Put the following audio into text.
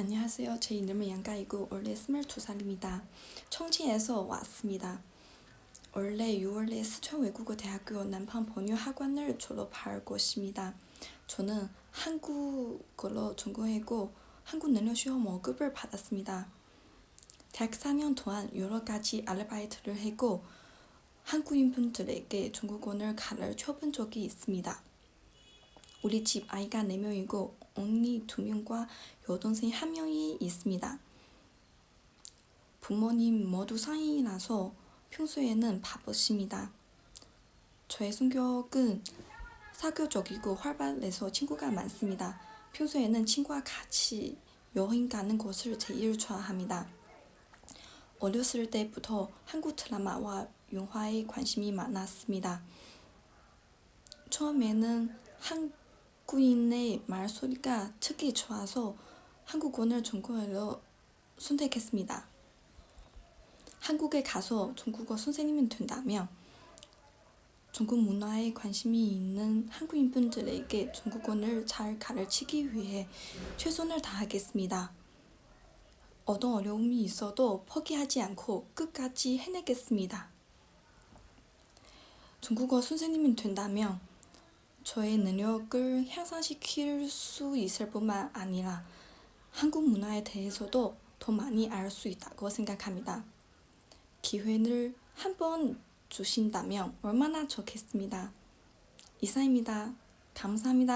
안녕하세요. 제 이름은 양가이고 원래 22살입니다. 청진에서 왔습니다. 원래 6월에 스천 외국어 대학교 남판 번유 학원을 졸업할 것입니다. 저는 한국어로 전공했고 한국 능력 시험 5급을 받았습니다. 대학 4년 동안 여러 가지 아르바이트를 했고 한국인분들에게 중국어를 가르쳐 본 적이 있습니다. 우리 집 아이가 4명이고 언니 2명과 여동생 1명이 있습니다. 부모님 모두 상인이라서 평소에는 바쁘십니다. 저의 성격은 사교적이고 활발해서 친구가 많습니다. 평소에는 친구와 같이 여행 가는 것을 제일 좋아합니다. 어렸을 때부터 한국 드라마와 영화에 관심이 많았습니다. 처음에는 한 국인의 말소리가 특히 좋아서 한국어를 전공하려 선택했습니다. 한국에 가서 중국어 선생님이 된다면 중국 문화에 관심이 있는 한국인분들에게 중국어를 잘 가르치기 위해 최선을 다하겠습니다. 어떤 어려움이 있어도 포기하지 않고 끝까지 해내겠습니다. 중국어 선생님이 된다면 저의 능력을 향상시킬 수 있을 뿐만 아니라 한국 문화에 대해서도 더 많이 알 수 있다고 생각합니다. 기회를 한 번 주신다면 얼마나 좋겠습니다. 이상입니다. 감사합니다.